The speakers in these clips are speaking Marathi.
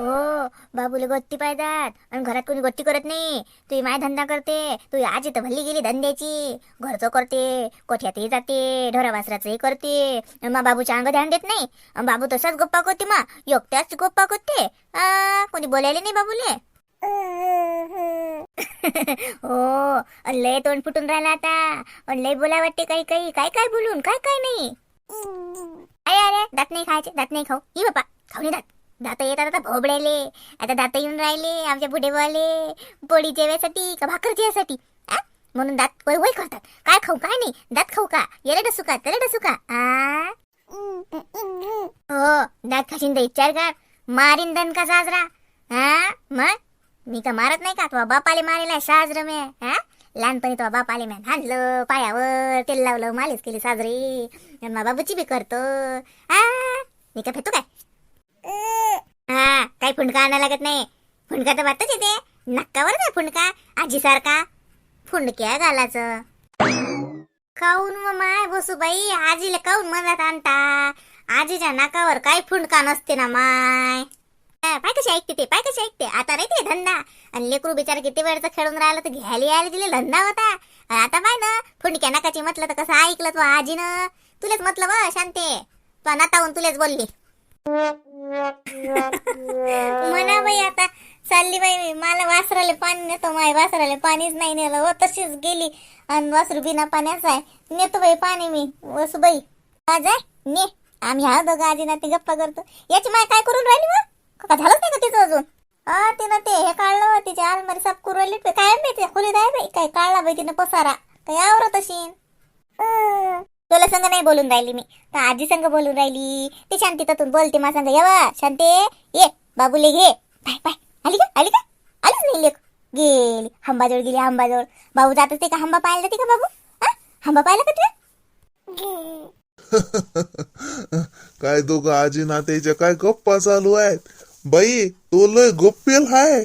हो बाबूले गोष्टी पाहतात आणि घरात कोणी गोष्टी करत नाही. तू माय धंदा करते. तू आजी तर भल्ली गेली धंद्याची. घरचं करते कोठ्यातही जाते ढोरा वासराचंही करते. मा मग बाबूच्या अंग ध्यान देत नाही. आणि बाबू तसाच गप्पा करते मग एकट्याच गप्पा करते. कोणी बोलायले नाही बाबूले? हो लय तोंड फुटून राहिला आता. पण लय बोला वाटते काही काही. काय काय बोलून? काय काय नाही? अरे अरे दात नाही खायचे दात नाही खाऊ. ही बापा खाऊ नाही दात. दात येतात आता भोबड्याले आता दात येऊन राहिले आमच्या बुढेवाले पोळी जेवायसाठी का भाकर जेवायसाठी म्हणून दात वय वय करतात. काय खाऊ काय नाही? दात खाऊ का? याला डसू का त्याला डसू का आ? हो दात खाशीन तर विचार कर मारीन दन का साजरा. हा मग? मी का मारत नाही का? तुझा बापाले मारेला साजरं मी हा लहानपणी तुझा बापाले मी हाणलं पायावर तेल लावलं मालिश केली साजरी. मा बाबूची बी करतो. हा मी का फेतो काय? हा काही फुंडका आणा लागत नाही. फुंडका तर वाटतच येते. नक्कावर काय फुंडका आजीसारखा. फुंडक्या घालायचं काऊन मग माय बसू बाई आजीला काऊन मनात आणता? आजीच्या नाकावर काही फुंडका नसते ना माय. पाय कशी ऐकते ते पाय कशी ऐकते? आता नाही ते धंदा. आणि लेकरू बिचारा किती वेळचं खेळून राहिलं तर घ्यायला यायला दिले धंदा होता. आणि आता पाय ना फुंडक्या नाकाची म्हटलं तर कसं ऐकलं तू आजीनं. तुलेच म्हटलं व शांते. तू नाताहून तुलेच बोलली. म्हणा बाई आता चालली बाई मी. मला वासराले पाणी नेतो माय वासराले पाणीच नाही नेलं. हो तशीच गेली. आणि वासरू बिना पाण्याचं आहे. नेतो बाई पाणी मी. वसू बाई. आज आहे ने. आम्ही हा दोघं आजी ना ती गप्पा करतो. याची माय काय करून राहिली मग? का झालंच नाही का तिचं अजून? हा तिनं ते हे काढलं तिच्या आलमारी साफ करून राहिली काय माहिती खोलीत आहे बाई. काय काढला बाई तिनं पसारा. काय आवरत अशीन. तुला संग नाही बोलून राहिली मी. तर आजी संग बोलून राहिली. ते शांती ततून बोलते मा संग येवा शांते ये बाबूले घे. पाय पाय आली का? आली का? आलीच नाही लेख गेली. हंबाजवळ गेली हंबाजवळ. बाबू जात असते का? हंबा पाहायला जाते का बाबू? हा हंबा पाहिला का तुला? काय दोघं आजी नात्याच्या काय गप्पा चालू आहेत? बाई तो लय गप्पेल हाय.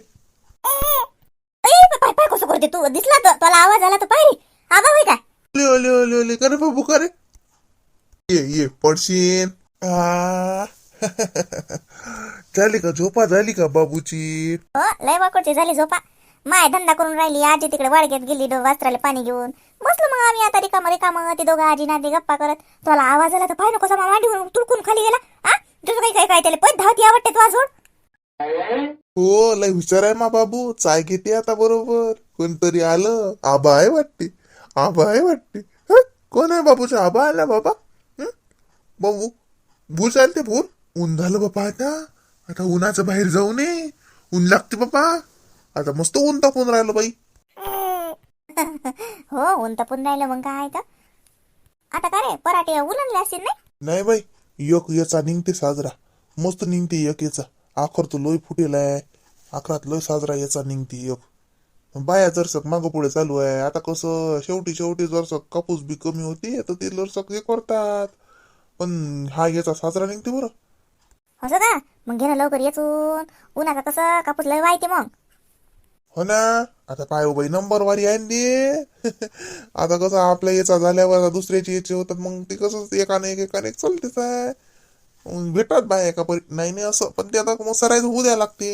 पाय पाय कसं करते तू? दिसला तर तुला आवाज आला तर पाहिजे आबा होय का? ओले ओले ओले ओले का रे बाबू का रे ये ये पडशीन आ. झाली का झोपा झाली का बाबूची हो लय वाकडची झाली झोपा माय धंदा करून राहिली आजी तिकडे वाडग्यात गेली दो वास्त्राला पाणी घेऊन बसलो मग आम्ही आता रिकाम रिकाम ते दोघं आजी नाती गप्पा करत तुला आवाज आला तर पाहिजे कसा मांडीवर तुडकून खाली गेला हा तुझं काही काय काय त्याला पण धावती आवडते तू वाजवड हो लय हुशार आहे मा बाबू चाय घेते आता बरोबर कोणतरी आलं आबा आहे वाटते आबा आहे वाटते? कोण आहे बाबूचा आबा आला बाबा? बाबू भूस आले ते भूर ऊन झालं बाबा आता. आता उन्हाचं बाहेर जाऊ नये. ऊन लागते बाबा. आता मस्त ऊन तापून राहिलं बाई. हो ऊन तपून राहिलं मग काय तर. आता का रे पराठे उलनले असतील नाही? नाही बाई एक याचा निघते साजरा. मस्त निघते एक याचा. आखर तो लोय फुटेल आहे आखरात लोय साजरा याचा निघते एक. बाया जरसक मागं पुढे चालू आहे आता कसं शेवटी शेवटी जरसक कापूस बी कमी होते तर ते जरसक हे करतात. पण हा याचा साजरा निघते बरं. असं का मग घे ना लवकर येचून. उन्हाचा कसं कापूस लय वायते मग. हो ना आता पाय बाई नंबर वारी आहे ना ते. आता कसं आपल्या याचा झाल्यावर आता दुसऱ्याची याचे होतात मग ते कसं एकाने एक एकाने एक चालतेच आहे मग भेटतात बाय एका परी नाही नाही असं पण ते आता मग सरायचं होऊ द्या लागते.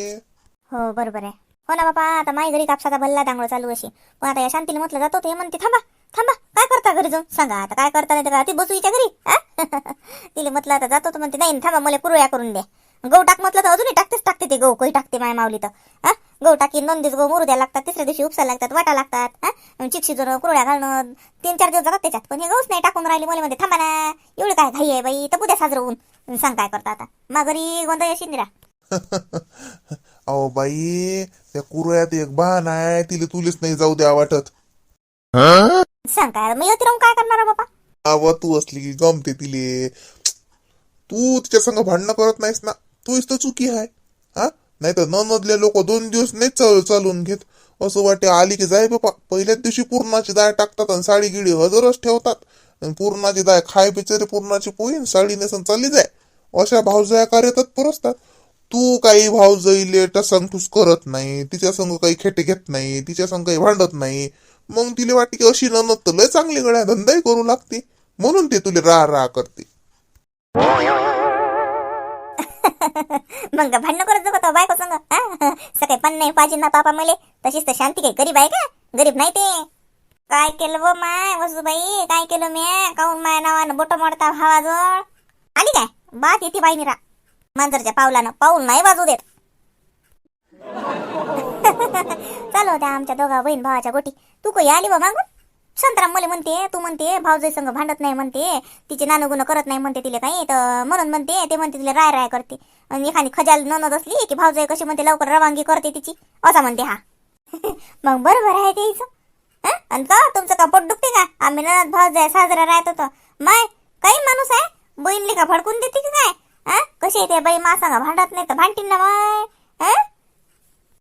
हो बरोबर आहे. हो ना बापा आता माई घरी कापसाचा भल्ला दांगळ चालू अशी. पण आता या शांतीला म्हटलं जातो ते म्हणते थांबा थांबा काय करता घरी जाऊन? सांगा आता काय करता नाही का ती बसू हिच्या घरी तिला म्हटलं आता जातो. तर म्हणते नाही थांबा मला कुरळ्या करून द्या. गहू टाक म्हटलं तर अजूनही टाकतेच टाकते ते गहू काही टाकते माय माऊली तर हा? गहू टाकी दोन दिवस गहू मुरू द्या लागतात तिसऱ्या दिवशी उपसा लागतात वाटा लागतात हा? चिकशी कुरळ्या घालणं तीन चार दिवस जातात त्याच्यात. पण हे गहूच नाही टाकून राहिले मुली म्हणते थांबा ना एवढं काय घाई आहे बाई तर उद्या साजरं होऊन. सांग काय करता आता. मा घरी गोंधळ येशील निरा अहो बाई त्या कुरळ्यात एक बहान आहे तिला तुलेच नाही जाऊ द्या वाटत. सांग काय मी येते राहून काय करणार बाबा? आव तू असली की गमते तिले. तू तिच्या संग भांडणं करत नाहीस ना तूच तर चुकी आहे. हा? नाही तर ननदले लोक दोन दिवस नाही चाल चालून घेत. असं वाटते आली की जाय बापा पहिल्याच दिवशी पूर्णाची दाय टाकतात आणि साडी गिडी हजरच ठेवतात. आणि पूर्णाची दाय खाय बिचारे पूर्णाची पोईन साडी नेसून चालली जाय. अशा भावजया कार्य तत्पर असतात तू काही भावजईले टसंगठूस करत नाही तिच्या संग काही खेटे घेत नाही तिच्या संग काही भांडत नाही. मग तिला वाटते की अशी ननद तर लय चांगली गड्या धंदाही करू लागते. म्हणून ते तुला रा रा करते. मग भांडण भांडणं करत जगत का बायको संग? सकाळी पण नाही पाहिजे ना पापा मले. तशीच तर शांती काही गरीब आहे का? गरीब नाही ते. काय केलं व माय वसुबाई? काय केलं मी काऊन माय नावानं बोट मोडता भावाजवळ आली काय? बात येते बाई निरा. मांजरच्या पावलानं पाऊल नाही वाजू देत. चालू होत्या आमच्या दोघा बहीण भावाच्या गोटी. तू काही आली बा मागून? संतराम मला म्हणते तू म्हणते भाऊजाई संग भांडत नाही म्हणते तिचे नानगुण करत नाही म्हणते तिला काही तर म्हणून म्हणते ते म्हणते तिला राय राय करते. आणि एखादी खजाल ननद असली की भाऊजाई कशी म्हणते लवकर रवानगी करते तिची असा म्हणते हा. मग बरोबर आहे ते आणि का तुमचं का पोट दुखते का? आम्ही ननद भाऊजाई साजरा राहत होतो. माय काही माणूस आहे? बहीणली का भडकून देते? आहे ते बाई मा सांगा भांडत नाही तर भांडतील ना मग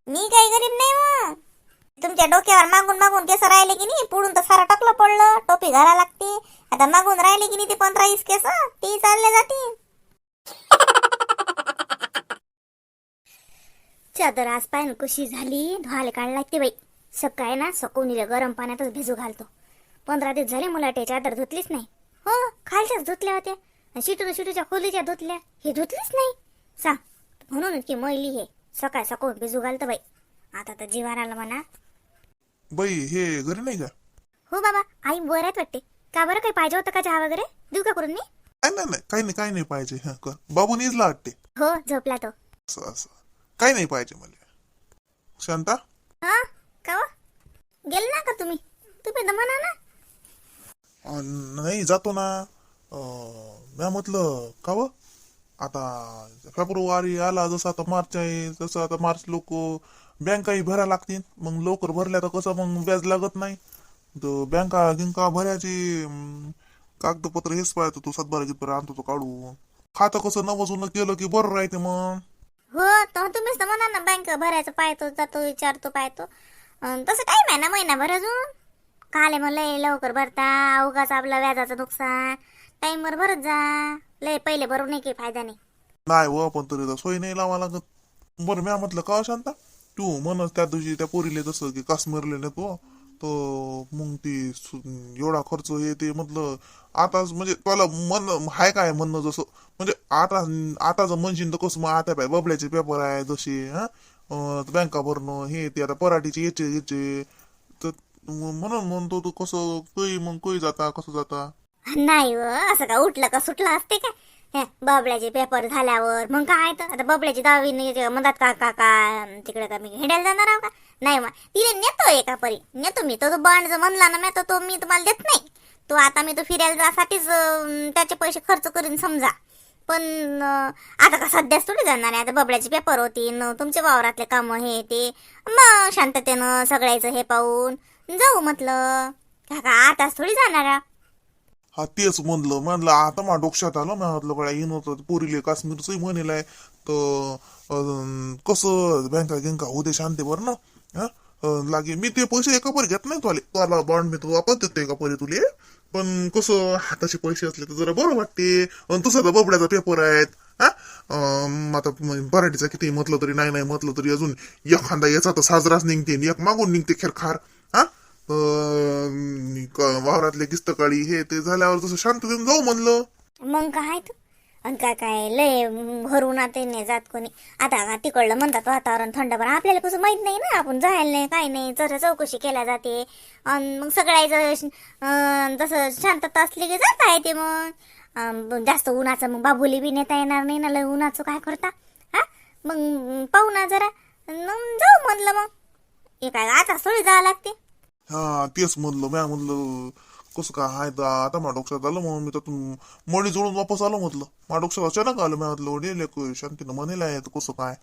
मी काही गरीब नाही मग तुमच्या डोक्यावर मागून मागून केस राहिले की नाही? पुढून तर सारा टाकलं पडलं. टोपी घाला लागते. आता मागून राहिले की नाही ते पंधरा वीस केस? ती चालले जातील चादर आज पाय कशी झाली. धुवाले काढ लागते बाई. सकाळी ना सकवणीला गरम पाण्यातच भिजू घालतो. पंधरा दिवस झाले मला चादर धुतलीच नाही. हो खालच्याच धुतल्या होत्या. शिटू शिटूच्या खोलीच्या धुतल्या. हे धुतलीच नाही. सांग म्हणून की मैली हे. सकाळ सकाळ भिजू घालतो बाई. आता तर जीवार आलं म्हणा. बाई हे घरी नाही का? हो बाबा आई बरं आहेत वाटते. का बरं काही पाहिजे होतं का चहा वगैरे? देऊ का करून मी? नाही नाही नाही काही नाही काही नाही पाहिजे. हं, कर. बाबू निजला वाटते हो झोपला तो. असं असं. काही नाही पाहिजे मला. शांता? हा का हो? गेले ना का तुम्ही? तुम्ही म्हणा ना. अं, नाही जातो ना. म्या म्हटलं का व? आता फेब्रुवारी आला जसं आता मार्च आहे तसं आता मार्च लोक बँकाही भरा लागतील. मग लवकर भरल्या तर कसं मग व्याज लागत नाही. तर बँका गिंका भरायची कागदपत्र हेच पाहतो तू सातबारा कितपर्यंत आणतो तो काढू. खातं कसं नवजून केलं की बरं राहते मग. हो तर तुम्हीच तर म्हणा ना बँक भरायचं पाहतो जातो विचारतो पाहतो. अन तसं काही नाही ना महिनाभर अजून. काले म्हणलं लवकर भरता उगाच आपला व्याजाचं नुकसान. टाईमवर भरत जा. लय पहिले भरून नाही काही फायदा नाही. नाही व पण तरी तर सोय नाही लावा लागत. बरं म्या म्हटलं का हो शांता? तू म्हणस त्या दिवशी त्या पोरीले जसं की काश्मीरले नेतो हो, तर मग ती एवढा खर्च हे ते म्हटलं आता म्हणजे त्याला मन हाय काय म्हणणं जसं? म्हणजे आता आताच जर म्हणशील तर कसं? मग आता पाय बबड्याचे पेपर आहे जसे हा? बँका भरणं हे ते आता पराठीचे याचे याचे. तर म्हणून म्हणतो तू कसं कोई मग कोई जाता कसं जाता? नाही व असं का उठलं का सुटलं असते काय? हे, बबड्याचे पेपर झाल्यावर मग काय तर? आता बबड्याची दहावी नाही म्हणतात का का का तिकडे का मी हिंडायला जाणार आहो का? नाही मग तिला नेतो एका परी नेतो मी तो तो जर म्हणला ना मी तर तो मी तुम्हाला देत नाही. तो आता मी तो फिरायला जासाठीच त्याचे पैसे खर्च करीन समजा. पण आता का सध्याच थोडी जाणार आहे? आता बबड्याचे पेपर होतीन तुमच्या वावरातले कामं हे ते. मग शांततेनं सगळ्याचं हे पाहून जाऊ म्हटलं. का का आताच थोडी जाणार आहे. हा तेच म्हणलं म्हणलं आता मा डोक्यात आलं मी म्हटलं गड्या येणं होतं पोरीले काश्मीरचंही म्हणेल आहे. तर कसं बँका गिंका होऊ दे शांती बरं ना? हा? लागे मी ते पैसे एका परी घेत नाही तुला तुला बॉन्ड मी तू वापस देतो एका परी तुले. पण कसं हाताचे पैसे असले तर जरा बरं वाटते. आणि तुझा तर बबड्याचा पेपर आहेत हा? आता मराठीचा किती म्हटलं तरी नाही नाही म्हटलं तरी अजून एखादा याचा तर साजराच निघते आणि एक मागून निघते खेरखार हा? वावरातले किस्तकाळी हे ते झाल्यावर तसं शांततेने जाऊ म्हणलं. मग काय तू? आणि काय काय लय भरून आता नाही जात कोणी. आता का तिकडलं म्हणतात वातावरण थंड पण आपल्याला कसं माहीत नाही ना आपण जायला नाही काय नाही जरा चौकशी केल्या जाते. आणि मग सगळ्याचं जसं शांतता असली की जाता येते मग. जास्त उन्हाचं मग बाबुली बी नेता येणार नाही ना लय उन्हाचं काय करता? हा? मग पाहू ना जरा मग जाऊ म्हणलं मग. हे काय आता सोळी जावं लागते. हा तेच म्हणलं म्या म्हणलं कसं काय हाय तर आता माझ्या डोक्यात आलं म्हणून मी त्यातून मळी जोडून वापस आलो म्हटलं. माझ्या डोक्यात अचानक आलं म्या म्हटलं वडील शांतीनं म्हणेल आहे तर कसं काय?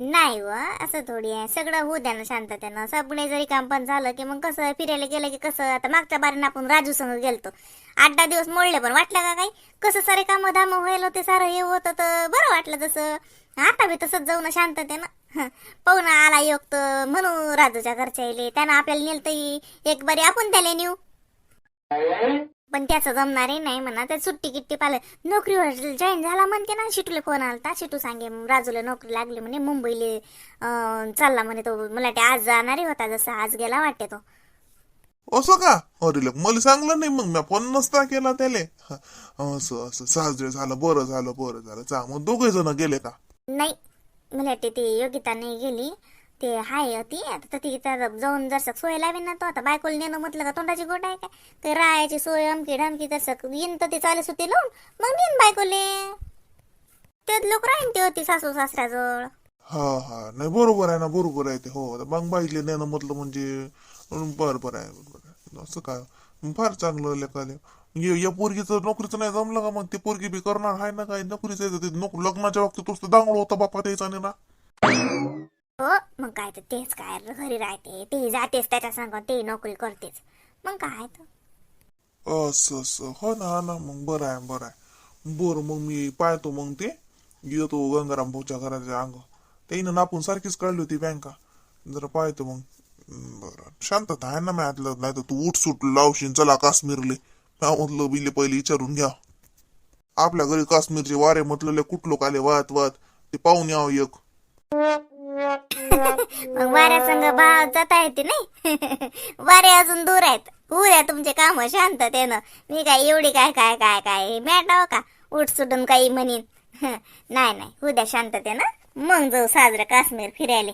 नाही व असं थोडी आहे. सगळं होऊ द्या ना शांततेनं. सगळे जरी काम पण झालं की मग कसं फिरायला गेलं की कसं आता मागच्या बारीनं आपण राजू संग गेलतो. आठ दहा दिवस मोडले पण वाटलं का काही? कसं सारे काम धाम व्हायला होते सारं हे होतं तर बरं वाटलं तसं आता बी तसंच जाऊ ना शांततेनं. पाहू ना आला योग तर म्हणू राजूच्या घरच्या इले. त्यानं आपल्याला नेलं तर एक बारी आपण त्याला नेऊ. पण त्याचं जमणारही नाही म्हणा. त्या सुट्टी किट्टी पाहिलं. नोकरीवर जॉईन झाला म्हणते ना शिटूला फोन आलता. शिटू सांगे राजूला नोकरी लागली म्हणे मुंबईले चालला म्हणे तो. मला ते आज जाणारही होता जसं आज गेला वाटते तो. असं का? अरे लग मला सांगलं नाही मग. मी फोन नसता केला त्याले. असं असं. साजरे झालं बरं झालं बरं झालं. चा मग दोघे जण गेले का? नाही. मला वाटते ती योगिता नाही गेली ते हाय होती आता तर ती तर जाऊन जर सोय लावेन ना तो. आता बायकोला नेणं म्हटलं का तोंडाची गोट आहे काय? ते राहायची सोय अमकी ढमकी तसं येईन तर ते चालेल सुट्टी लावून मग देईन बायकोले. तेच लोक राहीन ते होती सासू सासऱ्याजवळ. हा हा. नाही बरोबर आहे ना बरोबर आहे ते. हो मग बाईले नेणं म्हटलं म्हणजे बरोबर आहे बरोबर आहे. असं काय? फार चांगलं लेखाले ये- या पोरगीचं नोकरीचं नाही जमलं का मग? ते पोरगी बी करणार आहे ना काय? नोकरीचं आहे तर ते नोक लग्नाच्या बाबतीत तोच दांगड होता बापा त्याचा आणि ना. हो मग काय तर तेच काय घरी राहते ते जातेच त्याच्या संग ते नोकरी करतेच. मग काय तर. असं असं. हो ना हा ना मग बरं आहे बरं आहे. बरं मग मी पाहतो मग ते. येतो गंगाराम भाऊच्या घराच्या अंग. त्याईनं नापून सारखीच काढली होती बँका जरा पाहतो मग. बरं. शांतता आहे ना मॅथलं नाही तर तू उठ सुट लावशील चला काश्मीरले. म्या म्हटलं बिले पहिले विचारून घ्या. आपल्या घरी काश्मीरचे वारे म्हटलेले कुठ लोक आले? वाहत वाहत. ते पाहून यावं हो एक. मग वाऱ्या संग भाव जाता येते नाही? वारे अजून दूर आहेत. उद्या तुमचे काम शांततेनं. मी काय एवढी काय काय काय काय मॅटाव का? उठ सुटून काही म्हणीन. नाही नाही. उद्या शांततेनं. मग जाऊ साजरं काश्मीर फिरायला.